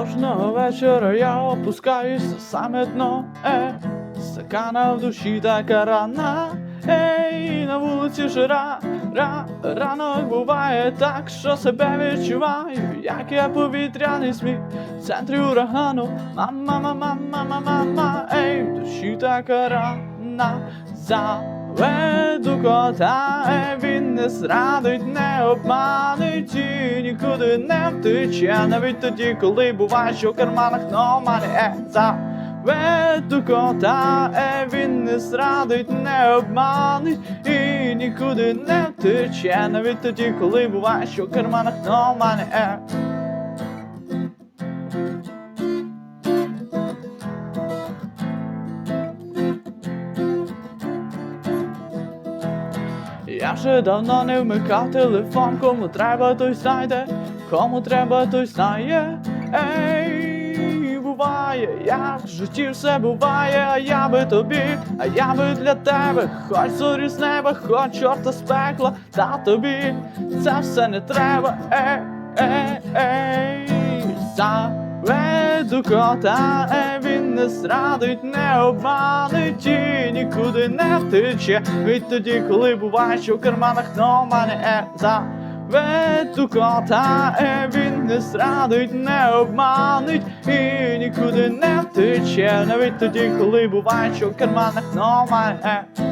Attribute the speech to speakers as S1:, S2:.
S1: Кожного вечора я опускаюсь на саме дно, е, стакана в душі така рана, ей, на вулиці жара, ра, ранок буває так, що себе відчуваю, як я повітряний сміх. В центрі урагану. Мама, мама, мама, мама, ей, в душі така рана, заведу кота, е, він не зрадить, не обманить і нікуди не втече, навіть тоді, коли буває, що в карманах номер е, заведу кота, е, він не зрадить, не обманить і нікуди не втече, навіть тоді, коли буває, що в карманах номер. Я вже давно не вмикав телефон, кому треба, той знайде, кому треба, той знає. Ей, буває, як в житті все буває, а я би тобі, а я би для тебе, хоч зорі з неба, хоч чорта з пекла, та тобі це все не треба. Ей, ей, ей, заведу кота, е, він не зрадить, не обманить і нікуди не втече. Від тоді, коли буває, що в карманах номер е, заведу кота, е, він не зрадить, не обманить і нікуди не втече. Навіть тоді, коли буває, що в карманах номер е.